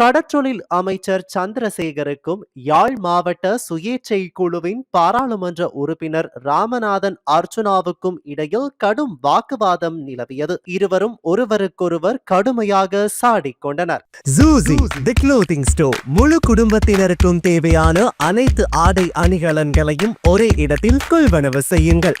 கடற்றொழில் அமைச்சர் சந்திரசேகருக்கும் யாழ் மாவட்ட சுயேச்சை குழுவின் பாராளுமன்ற உறுப்பினர் ராமநாதன் அர்ச்சுனாவுக்கும் இடையில் கடும் வாக்குவாதம் நிலவியது. இருவரும் ஒருவருக்கொருவர் கடுமையாக சாடிக்கொண்டனர். ஜூசி தி க்ளோதிங் ஸ்டோர் முழு குடும்பத்தினருக்கும் தேவையான அனைத்து ஆடை அணிகலன்களையும் ஒரே இடத்தில் கொள்வனவு செய்யுங்கள்.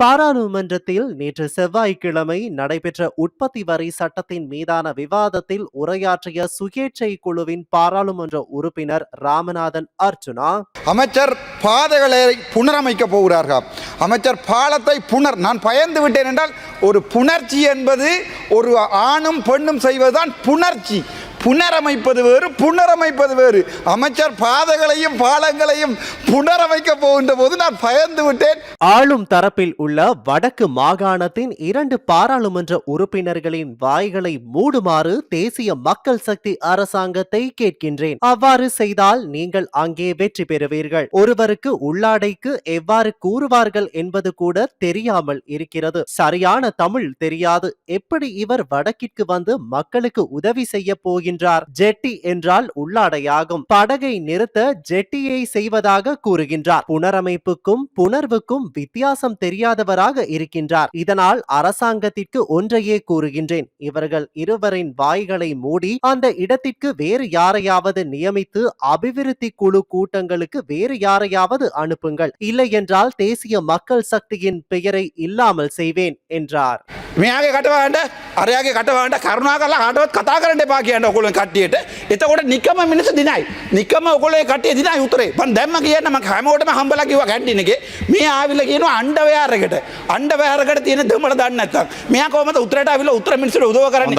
பாராளுமன்றத்தில் நேற்று செவ்வாய்க்கிழமை நடைபெற்ற உற்பத்தி வரி சட்டத்தின் மீதான விவாதத்தில் உரையாற்றிய சுயேட்சை குழுவின் பாராளுமன்ற உறுப்பினர் ராமநாதன் அர்ச்சுனா அமைச்சர் பாதைகளை புனரமைக்க போகிறார்கள். அமைச்சர் பாலத்தை புனர் நான் பயந்து விட்டேன் என்றால் ஒரு புணர்ச்சி என்பது ஒரு ஆணும் பெண்ணும் செய்வதுதான் புணர்ச்சி. புனரமைப்பது வேறு புனரமைப்பது வேறு. அமைச்சர் பாதைகளையும் பாலங்களையும் புனரமைக்க போகின்ற போது நான் பயந்து விட்டேன். ஆளும் தரப்பில் உள்ள வடக்கு மாகாணத்தின் இரண்டு பாராளுமன்ற உறுப்பினர்களின் வாய்களை மூடுமாறு தேசிய மக்கள் சக்தி அரசாங்கத்தை கேட்கின்றேன். அவ்வாறு செய்தால் நீங்கள் அங்கே வெற்றி பெறுவீர்கள். ஒருவருக்கு உள்ளாடைக்கு எவ்வாறு கூறுவார்கள் என்பது கூட தெரியாமல் இருக்கிறது. சரியான தமிழ் தெரியாது. எப்படி இவர் வடக்கிற்கு வந்து மக்களுக்கு உதவி செய்ய போகின்றார் ஜெட்டி என்றால் உள்ளாடையாகும் படகை நிறுத்த ஜெட்டியை செய்வதாக கூறுகின்றார் புனரமைப்புக்கும் புணர்வுக்கும் வித்தியாசம் தெரியாதவராக இருக்கின்றார் இதனால் அரசாங்கத்திற்கு ஒன்றையே கூறுகின்றேன் இவர்கள் இருவரின் வாய்களை மூடி அந்த இடத்திற்கு வேறு யாரையாவது நியமித்து அபிவிருத்தி குழு கூட்டங்களுக்கு வேறு யாரையாவது அனுப்புங்கள் இல்லை என்றால் தேசிய மக்கள் சக்தியின் பெயரை இல்லாமல் செய்வேன் என்றார் මෙයාගේ කටවාට අරයාගේ කටවාට කරුණා කලා කටවත් කතා කරට එපා කියන්න ඔකොල කට්ටියට. එතකොට නිකම මිනිස දිනයි. නිකම ඔකොලේ කටේ දින යුතරේ පන් දැම්ම කියන්න ම හැමෝටම හම්බල කිව කැන්ටිනගේ මේ ආවිල කියන අන්ඩවයාරකට අන්ඩවයාරකට තියෙන දෙමට දන්නත් මෙයා කොමත උත්‍රට අවිල උත්තර මිනිසට උදව කරන්න.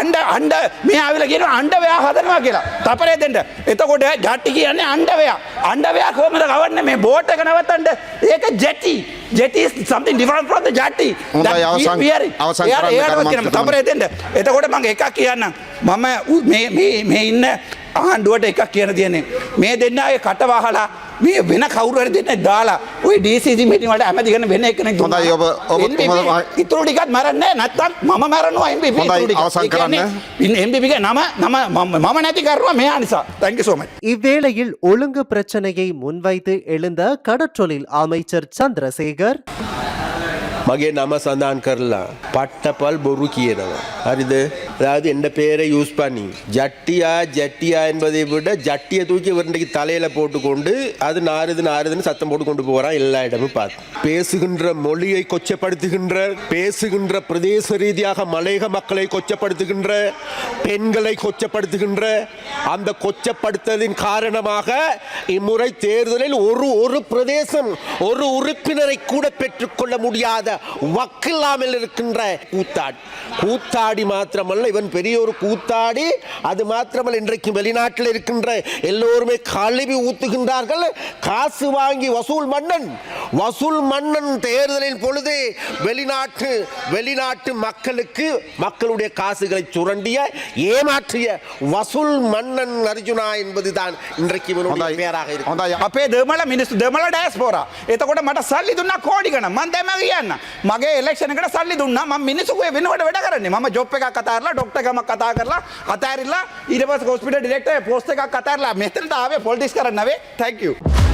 අන්ඩ අන්ඩ මේ ආවිල කියන අන්ඩවයා හදනවා කියලා. තපරේ දෙට එතකොට ජට්ටි කියන්නේ අන්ඩවයා අන්ඩවයා කොමද ගවන්න මේ බෝට් එක නවතන්ට ඒක ජැටි ජෙටි සම්ති ඩිෆන් ප්‍රන්ත ජැටි තමර එතෙන්ට එතකොට මගේ එකක් කියන්න මම මේ ඉන්න ආණ්ඩුවට එකක් කියන තියන්නේ මේ දෙන්නගේ කටවාහලා මේ වෙන කවුරුහරි දෙන්න දාලා ඔය ඩීසිසි මෙටිමට ඇමතිගෙන වෙන එකන හොඳයි, ඔබ- ඔබ- ඔබ- ඉතුරු ටිකත් මරන්නේ නැත්තම් මම මරනවා MPP හොඳයි, ඉතුරු ටික. අවසන් ඒ කියන්නේ කරන්න. MPP නම නම මම- මම නැති කරුවා මෙයා නිසා thank you so much இவ்வேளையில் ஒழுங்கு பிரச்சனையை முன்வைத்து எழுந்த கடற்றொழில் அமைச்சர் சந்திரசேகர் මගේ නම සඳහන් කරලා පට්ටපල් බොරු කියනවා. හරිද அதாவது எந்த பேரை யூஸ் பண்ணி ஜட்டியா ஜட்டியா என்பதை விட ஜட்டியை தூக்கி இவருடைய தலையில போட்டுக்கொண்டு அது நாறுது நாறுதுன்னு சத்தம் போட்டு கொண்டு போறான் எல்லா இடமும் பார்த்து பேசுகின்ற மொழியை கொச்சப்படுத்துகின்ற பேசுகின்ற பிரதேச ரீதியாக மலையக மக்களை கொச்சப்படுத்துகின்ற பெண்களை கொச்சப்படுத்துகின்ற அந்த கொச்சப்படுத்தலின் காரணமாக இம்முறை தேர்தலில் ஒரு ஒரு பிரதேசம் ஒரு உறுப்பினரை கூட பெற்றுக்கொள்ள முடியாத வக்கில்லாமல் இருக்கின்ற கூத்தாடி கூத்தாடி மாத்திரமல்ல இவன் பெரிய ஒரு கூத்தாடி அது மாத்திரமல்ல இன்றைக்கு வெளிநாட்டில் இருக்கின்ற எல்லோருமே கழுவி ஊத்துகின்றார்கள் காசு வாங்கி வசூல் மன்னன் வசூல் மன்னன் தேர்தலின் பொழுது வெளிநாட்டு வெளிநாட்டு மக்களுக்கு மக்களுடைய காசுகளை சுரண்டிய ஏமாற்றிய வசூல் மன்னன் அர்ஜுனா என்பதுதான் இன்றைக்கு இவனுடைய හොඳයි. பெயராக இருக்கு හොඳයි අපේ දෙමල මිනිස් දෙමල ඩෑස් පෝර එතකොට මට සල්ලි දුන්න කෝඩිකන මන් දෙම කියන්න මගේ එලක්ෂණකට සල්ලි දුන්න. ම මිනිසුේ වෙනවට වැඩ කරන්නේ. ම ජොප් එක කතාරලා ඩොක්ටකම කතා කරලා අතෑරලා ඉරපස් කොස්පිට ඩිරෙක්ට පෝස්ට එකක් කතරලා මෙතනට ආවේ පොල්ටිස් කරන්නවේ තැක්කූ.